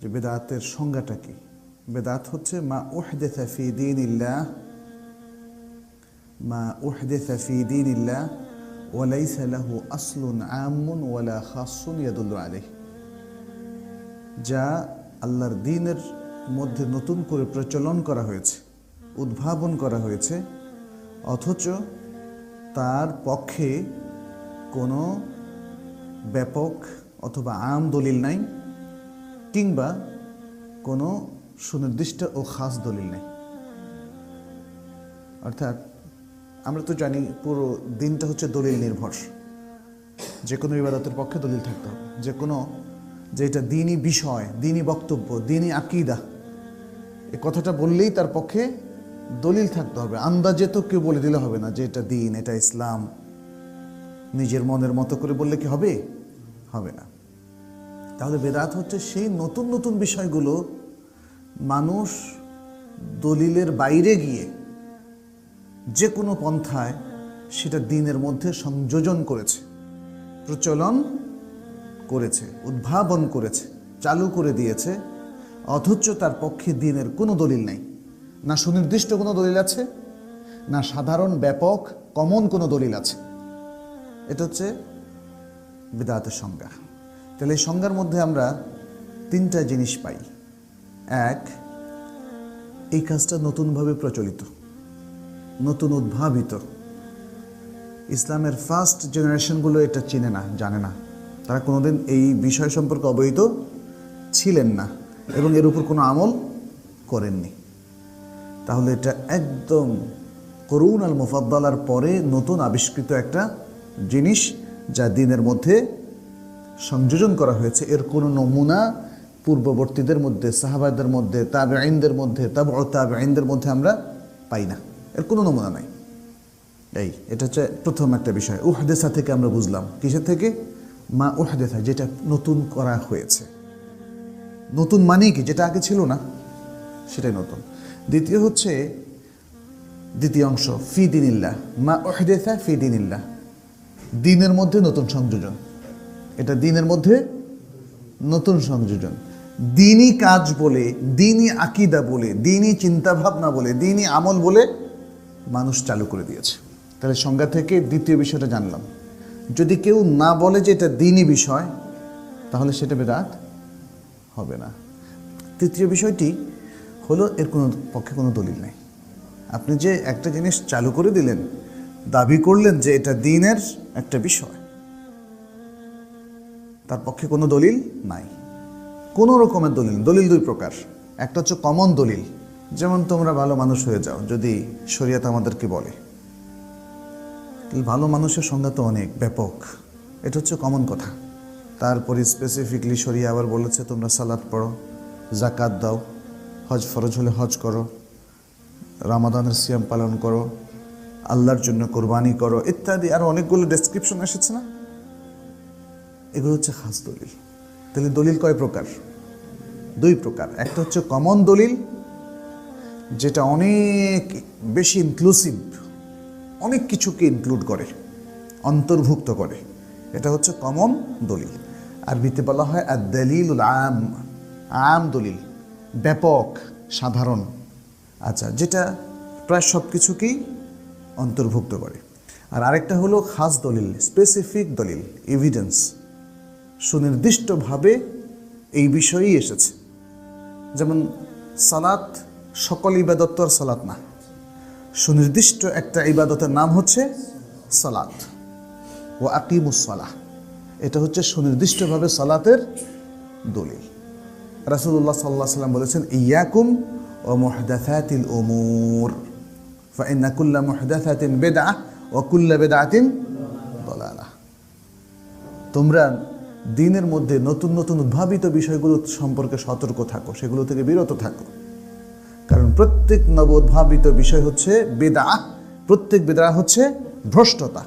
যে বেদাতের সংজ্ঞাটা কি বেদাত হচ্ছে মা উহদেথা ফি দিন ইল্লাহ মা উহদেথা ফি দিন ইল্লাহ وليس له أصل عام ولا خاص يدل عليه যা আল্লাহর দিনের মধ্যে নতুন করে প্রচলন করা হয়েছে উদ্ভাবন করা হয়েছে অথচ তার পক্ষে কোনো ব্যাপক অথবা আম দলিল নাই কিংবা কোনো সুনির্দিষ্ট ও খাস দলিল নেই। অর্থাৎ আমরা তো জানি পুরো দিনটা হচ্ছে দলিল নির্ভর। যে কোনো ইবাদতের পক্ষে দলিল থাকতে হবে। যে কোনো যে এটা দিনই বিষয়, দিনই বক্তব্য, দিনই আকিদা, এ কথাটা বললেই তার পক্ষে দলিল থাকতে হবে। আন্দাজে তো কেউ বলে দিলে হবে না যে এটা দিন, এটা ইসলাম। নিজের মনের মতো করে বললে কি হবে? হবে না। তাহলে বেদাত হচ্ছে সেই নতুন নতুন বিষয়গুলো মানুষ দলিলের বাইরে গিয়ে যে কোনো পন্থায় সেটা দিনের মধ্যে সংযোজন করেছে, প্রচলন করেছে, উদ্ভাবন করেছে, চালু করে দিয়েছে, অথচ তার পক্ষে দিনের কোনো দলিল নেই। না সুনির্দিষ্ট কোনো দলিল আছে, না সাধারণ, ব্যাপক, কমন কোনো দলিল আছে। এটা হচ্ছে বেদাতের সংজ্ঞা। তাহলে এই সংজ্ঞার মধ্যে আমরা তিনটা জিনিস পাই। এক, এই কাজটা নতুনভাবে প্রচলিত, নতুন উদ্ভাবিত। ইসলামের ফার্স্ট জেনারেশনগুলো এটা চিনে না, জানে না। তারা কোনোদিন এই বিষয় সম্পর্কে অবহিত ছিলেন না এবং এর উপর কোনো আমল করেননি। তাহলে এটা একদম করুন আল মুফাদ্দালার পরে নতুন আবিষ্কৃত একটা জিনিস যা দিনের মধ্যে সংযোজন করা হয়েছে। এর কোনো নমুনা পূর্ববর্তীদের মধ্যে, সাহাবাদের মধ্যে তাবে আইনদের মধ্যে তাব তাবে আইনদের মধ্যে আমরা পাই না। এর কোনো নমুনা নাই। এই, এটা হচ্ছে প্রথম একটা বিষয়। উহদেসা থেকে আমরা বুঝলাম। কিসের থেকে? মা উহদেসা, যেটা নতুন করা হয়েছে। নতুন মানে কি? যেটা আগে ছিল না, সেটাই নতুন। দ্বিতীয় হচ্ছে, দ্বিতীয় অংশ, ফি দিনিল্লাহ। মা ওহদেসা ফি দিনিল্লাহ। দিনের মধ্যে নতুন সংযোজন। এটা দিনের মধ্যে নতুন সংযোজন। দিনই কাজ বলে, দিনই আকিদা বলে, দিনই চিন্তাভাবনা বলে, দিনই আমল বলে মানুষ চালু করে দিয়েছে। তাহলে সংজ্ঞা থেকে দ্বিতীয় বিষয়টা জানলাম। যদি কেউ না বলে যে এটা দিনই বিষয়, তাহলে সেটা বেদাত হবে না। তৃতীয় বিষয়টি হলো, এর কোনো পক্ষে কোনো দলিল নেই। আপনি যে একটা জিনিস চালু করে দিলেন, দাবি করলেন যে এটা দিনের একটা বিষয় তার পক্ষে কোনো দলিল নাই। কোনো রকমের দলিল দলিল দুই প্রকার। একটা হচ্ছে কমন দলিল, যেমন তোমরা ভালো মানুষ হয়ে যাও, যদি শরিয়াত আমাদেরকে বলে। ভালো মানুষের সংজ্ঞা তো অনেক, ব্যাপক। এটা হচ্ছে কমন কথা। তারপরে স্পেসিফিকলি শরিয়া আবার বলেছে, তোমরা সালাদ পড়ো জাকাত দাও, হজ ফরজ হলে হজ করো, রামাদানের সিয়াম পালন করো, আল্লাহর জন্য কোরবানি করো ইত্যাদি। আর অনেকগুলো ডেসক্রিপশন এসেছে না? এগুলো হচ্ছে খাস দলিল। তাহলে দলিল কয় প্রকার? দুই প্রকার। একটা হচ্ছে কমন দলিল, যেটা অনেক বেশি ইনক্লুসিভ অনেক কিছুকে ইনক্লুড করে, অন্তর্ভুক্ত করে। এটা হচ্ছে কমন দলিল। আরবিতে বলা হয় আর দলিল আম। আম দলিল, ব্যাপক, সাধারণ। আচ্ছা যেটা প্রায় সব কিছুকেই অন্তর্ভুক্ত করে। আর আরেকটা হলো খাস দলিল স্পেসিফিক দলিল এভিডেন্স সুনির্দিষ্টভাবে এই বিষয়েই এসেছে। যেমন সালাত সকল ইবাদত আর সালাত না। সুনির্দিষ্ট একটা ইবাদতের নাম হচ্ছে সালাত। ও আকিমুসলাহ এটা হচ্ছে সুনির্দিষ্টভাবে সালাতের দলিল। রাসুল্লাহ সাল্লাহ সাল্লাম বলেছেন, ইয়াকুম ও মোহদাফাতিল ওমুর ফাইন্না কুল্লা বেদা ও কুল্লা বেদাতিন দলালা। তোমরা দিনের মধ্যে নতুন নতুন উদ্ভাবিত বিষয়গুলো সম্পর্কে সতর্ক থাকো, সেগুলো থেকে বিরত থাকো। কারণ প্রত্যেক নব উদ্ভাবিত বিষয় হচ্ছে বেদা, প্রত্যেক বেদা হচ্ছে ভ্রষ্টতা।